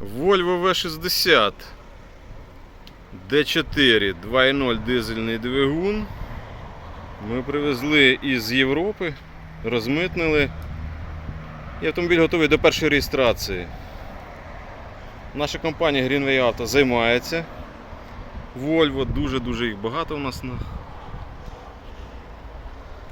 Volvo V60 D4 2.0 дизельний двигун. Ми привезли із Європи, розмитнили. І автомобіль готовий до першої реєстрації. Наша компанія Greenway Auto займається. Volvo, дуже-дуже їх багато у нас на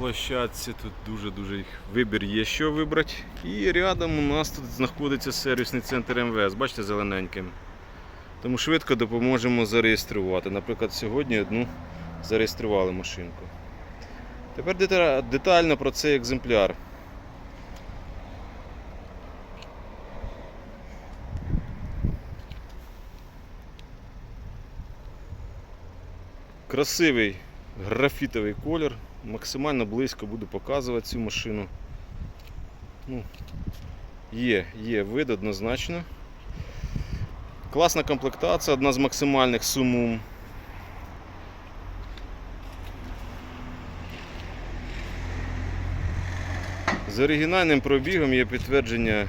площадці. Тут дуже-дуже вибір є, що вибрати. І рядом у нас тут знаходиться сервісний центр МВС, бачите, зелененьким. Тому швидко допоможемо зареєструвати. Наприклад, сьогодні одну зареєстрували машинку. Тепер дета- детально про цей екземпляр. Красивий графітовий колір. Максимально близько буду показувати цю машину. Ну, є, є вид однозначно. Класна комплектація, одна з максимальних сумум. З оригінальним пробігом є підтвердження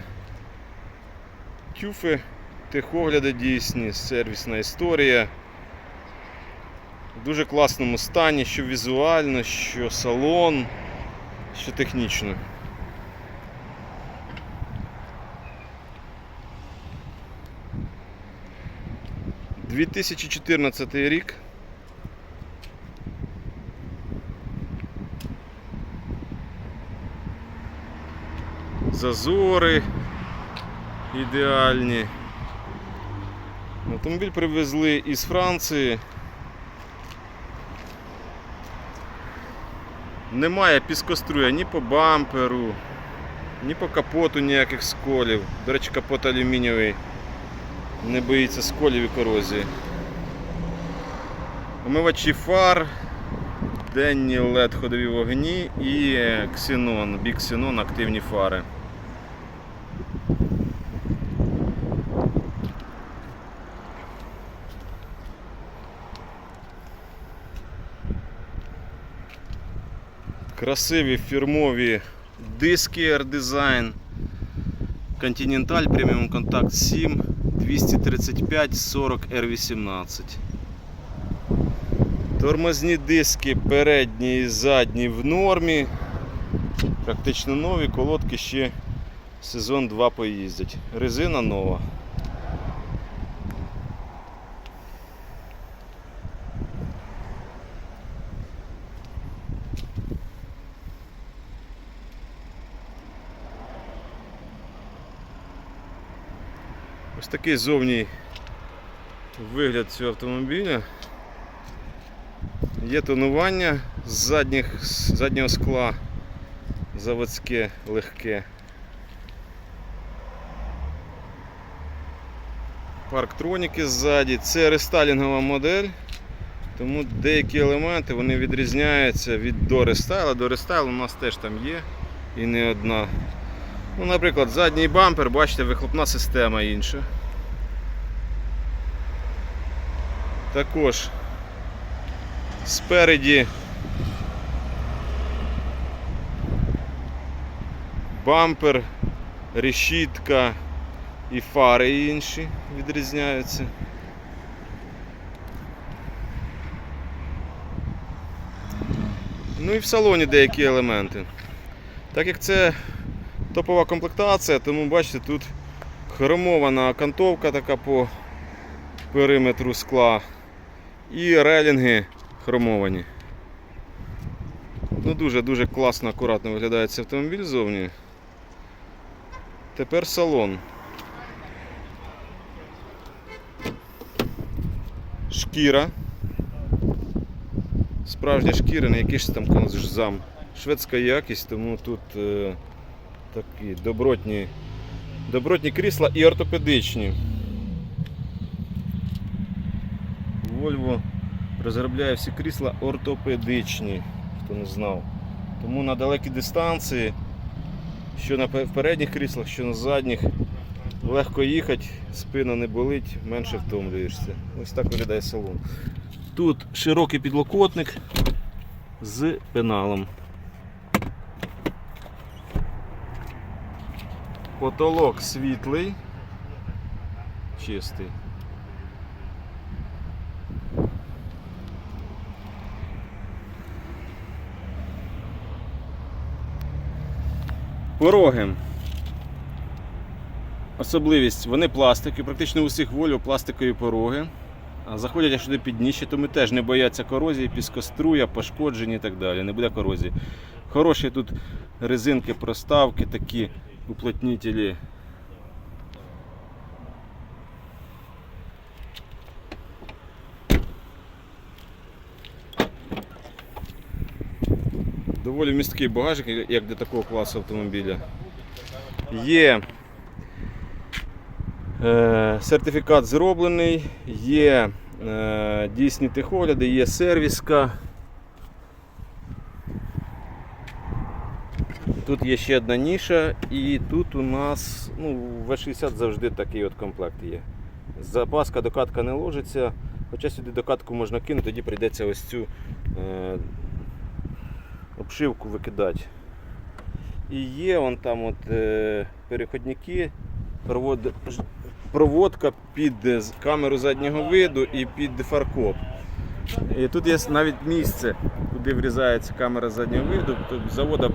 тюфи, техогляди дійсні, сервісна історія. В дуже класному стані, що візуально, що салон, що технічно. Дві тисячі чотирнадцятий рік. Зазори ідеальні. Автомобіль привезли із Франції. Немає піскоструя ні по бамперу, ні по капоту ніяких сколів. До речі, капот алюмінієвий. Не боїться сколів і корозії. Омивачі фар, денні LED ходові вогні і ксенон, бік активні фари. Красиві фірмові диски R-Design Continental Premium Contact 7 235 40 R18. Тормозні диски передні і задні в нормі. Практично нові, колодки ще сезон 2 поїздять. Резина нова. Ось такий зовній вигляд цього автомобіля. Є тонування з, задніх, з заднього скла заводське легке. Парктроніки ззаді. Це рестайлінгова модель, тому деякі елементи вони відрізняються від до рестайла. До рестайлу у нас теж там є і не одна. Ну, Наприклад, задній бампер, бачите, вихлопна система інша. Також спереді бампер, решітка і фари інші відрізняються. Ну і в салоні деякі елементи. Так як це топова комплектація, тому бачите, тут хромована окантовка така по периметру скла і релінги хромовані. Ну Дуже-дуже класно, акуратно виглядає цей автомобіль ззовні. Тепер салон. Шкіра. Справжня шкіра, не якийсь там конзам. Шведська якість, тому тут е, такі добротні, добротні крісла і ортопедичні. Volvo розробляє всі крісла ортопедичні, хто не знав. Тому на далекі дистанції, що на передніх кріслах, що на задніх, легко їхати, спина не болить, менше втомлюєшся. Ось так виглядає салон. Тут широкий підлокотник з пеналом. Потолок світлий. чистий. Пороги. Особливість, вони пластики, практично у всіх Volvo пластикові пороги. Заходять аж туди під дніще, тому теж не бояться корозії, піскоструя, пошкоджень і так далі. Не буде корозії. Хороші тут резинки, проставки, такі уплотнителі. Доволі місткий багажник, як для такого класу автомобіля. Є е, сертифікат зроблений, є е, дійсні техогляди, є сервіска. Тут є ще одна ніша, і тут у нас ну, в В60 завжди такий от комплект є. Запаска докатка не ложиться, хоча сюди докатку можна кинути, тоді прийдеться ось цю е, обшивку викидати. І є вон там от, е, переходники, провод, проводка під е, камеру заднього виду і під фаркоп. І тут є навіть місце, куди врізається камера заднього виду, тобто завода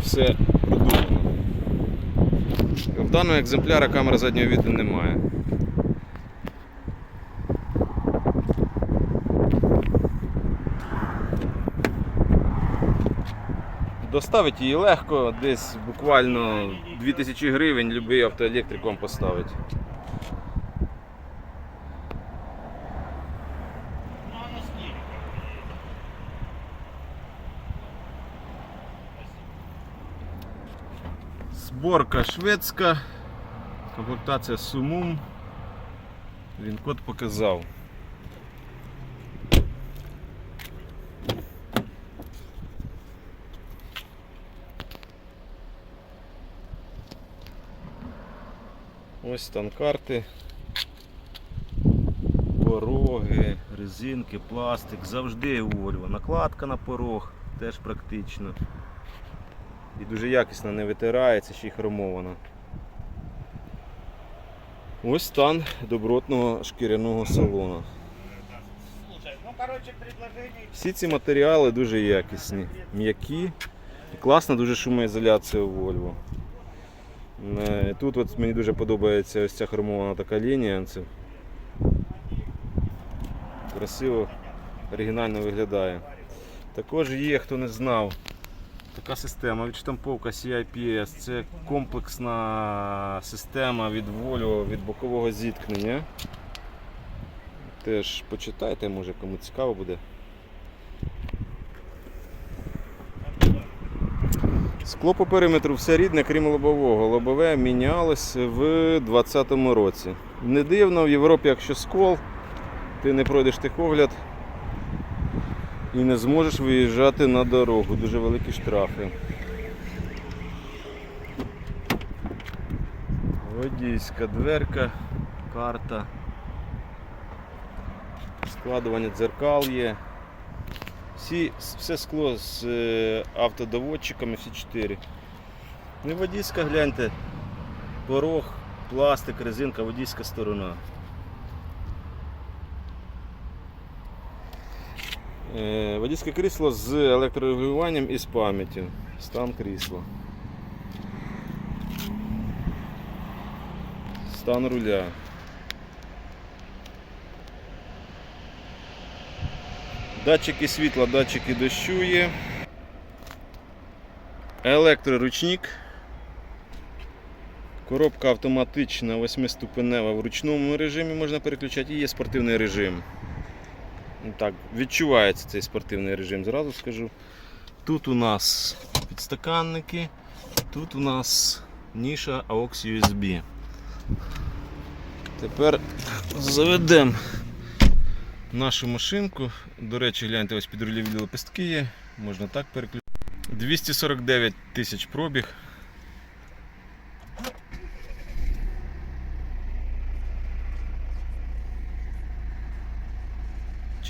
все продумано. В даного екземпляра камери заднього віду немає. Доставити її легко, десь буквально 2000 гривень будь-який автоелектрик вам поставить. Зборка шведська, комплектація Sumum. Він код показав. Ось стан карти. Пороги, резинки, пластик, завжди у Volvo. Накладка на порог теж практично. І дуже якісно не витирається, ще й хромована. Ось стан добротного шкіряного салону. Ну Всі ці матеріали дуже якісні, м'які. І класна дуже шумоізоляція у Volvo. Е, Тут от мені дуже подобається ось ця хромована така лінія. Це красиво, оригінально виглядає. Також є, хто не знав, така система відштамповка CIPS. Це комплексна система від Volvo від бокового зіткнення. Теж почитайте, може кому цікаво буде. Скло по периметру все рідне, крім лобового. Лобове мінялось в 2020 році. Не дивно, в Європі, якщо скол, ти не пройдеш техогляд і не зможеш виїжджати на дорогу. Дуже великі штрафи. Водійська дверка, карта. Складування дзеркал є. Всі, все скло з е, автодоводчиками, всі чотири. Ну і водійська, гляньте, порог, пластик, резинка, водійська сторона. Водійське крісло з електрорегулюванням і з пам'яттю. Стан крісла. Стан руля. Датчики світла, датчики дощу є. Електроручник. Коробка автоматична, 8-ступенева в ручному режимі можна переключати і є спортивний режим. Ну, Так, відчувається цей спортивний режим, зразу скажу. Тут у нас підстаканники, тут у нас ніша AUX USB. Тепер заведемо нашу машинку. До речі, гляньте, ось під руліві лепестки є, можна так переключити. 249 тисяч пробіг.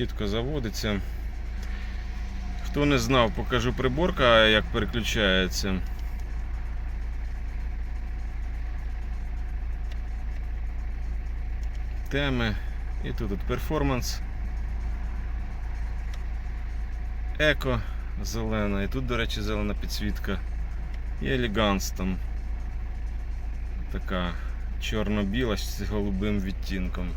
Чітко заводиться. Хто не знав, покажу приборка, як переключається. теми. І тут от перформанс. Еко зелена. І тут, до речі, зелена підсвітка. І елеганс там. Така чорно-біла з голубим відтінком.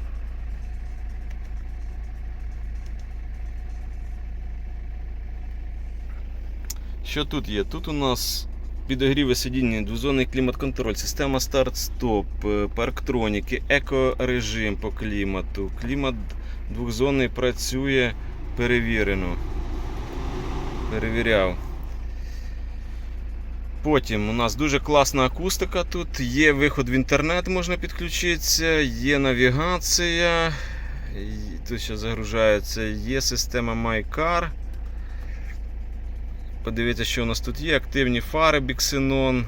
Що тут є? Тут у нас підогріви сидіння, двозонний клімат-контроль, система старт-стоп, е, парктроніки, екорежим по клімату. Клімат двохзонний працює перевірено. Перевіряв. Потім у нас дуже класна акустика тут, є виход в інтернет, можна підключитися, є навігація. Тут ще загружається, є система MyCar. Подивіться, що у нас тут є. Активні фари Bixenon.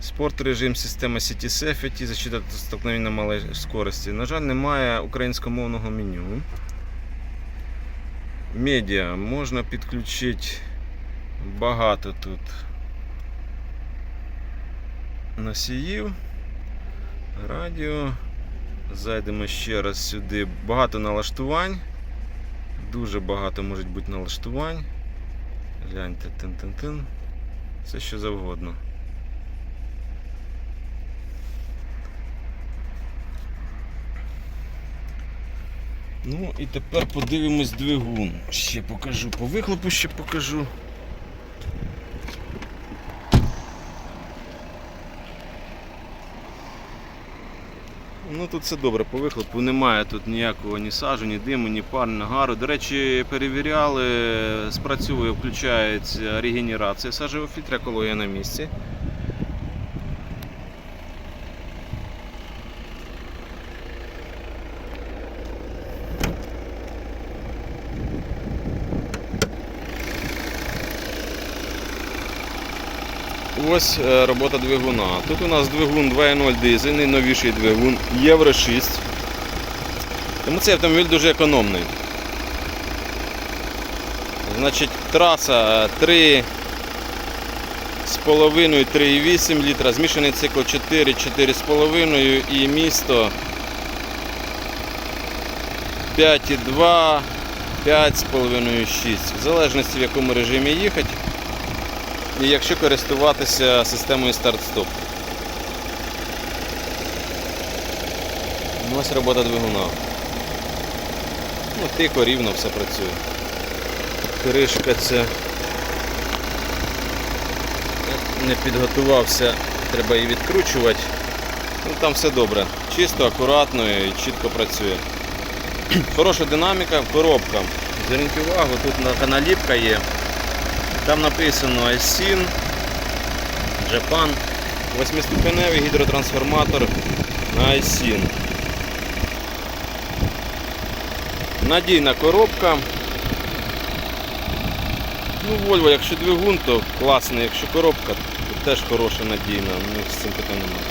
Спорт режим, система City Safety, защита столкновень на малій скорості. На жаль, немає українськомовного меню. Медіа можна підключити багато тут носіїв. Радіо. Зайдемо ще раз сюди. Багато налаштувань. Дуже багато можуть бути налаштувань. Гляньте, тин-тин-тин. Все що завгодно. Ну і тепер подивимось двигун. Ще покажу. По вихлопу ще покажу. Ну тут все добре по вихлопу, немає тут ніякого ні сажу, ні диму, ні пар, ні гару. До речі, перевіряли, спрацьовує, включається регенерація сажевого фільтра, екологія на місці. Ось е, робота двигуна. Тут у нас двигун 2.0 дизельний, новіший двигун Євро 6. Тому цей автомобіль дуже економний. Значить, траса 3 з половиною 3,8 літра, змішаний цикл 4, 4,5 і місто 5,2, 5,5, 6. В залежності в якому режимі їхати. І якщо користуватися системою старт-стоп. Ну, Ось робота двигуна. Ну, тихо, рівно все працює. Кришка це не підготувався, треба її відкручувати. Ну, там все добре. Чисто, акуратно і чітко працює. Хороша динаміка, коробка. Зверніть увагу, тут наліпка є. Там написано Айсін, Japan, восьмиступеневий гідротрансформатор на Айсін. Надійна коробка. Ну, Volvo, якщо двигун, то класний, якщо коробка, то теж хороша надійна, з цим питань немає.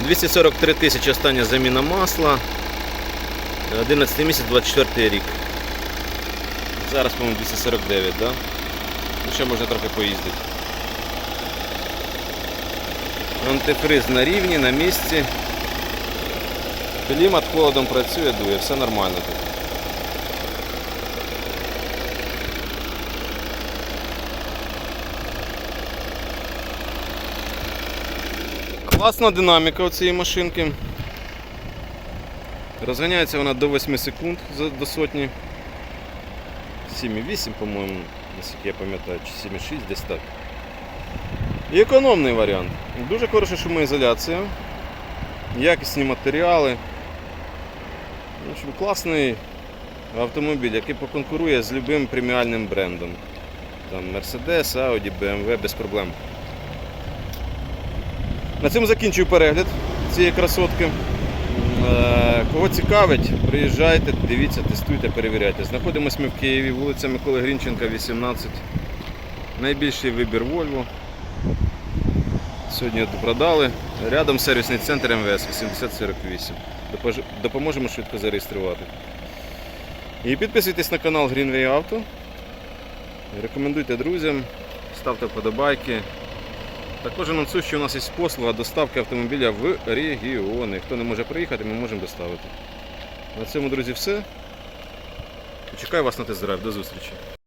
243 тисячі остання заміна масла. 11 місяць, 24 рік. Зараз, по-моєму, 249, да? Ну, ще можна трохи поїздити. Антифриз на рівні, на місці. Клімат холодом працює, дує, все нормально тут. Класна динаміка у цієї машинки. Розганяється вона до 8 секунд до сотні. 7,8, по-моєму, наскільки я пам'ятаю, чи 7,6 десь так. І економний варіант. Дуже хороша шумоізоляція, якісні матеріали. В общем, класний автомобіль, який поконкурує з любим преміальним брендом. Там Mercedes, Audi, BMW без проблем. На цьому закінчую перегляд цієї красотки. Е, Кого цікавить, приїжджайте, дивіться, тестуйте, перевіряйте. Знаходимося ми в Києві, вулиця Миколи Грінченка, 18. Найбільший вибір Volvo. Сьогодні продали. Рядом сервісний центр МВС 8048. Допоможемо швидко зареєструвати. І підписуйтесь на канал Greenway Auto. Рекомендуйте друзям, ставте вподобайки. Також анонсую, що у нас є послуга доставки автомобіля в регіони. Хто не може приїхати, ми можемо доставити. На цьому, друзі, все. Чекаю вас на тест-драйв. До зустрічі.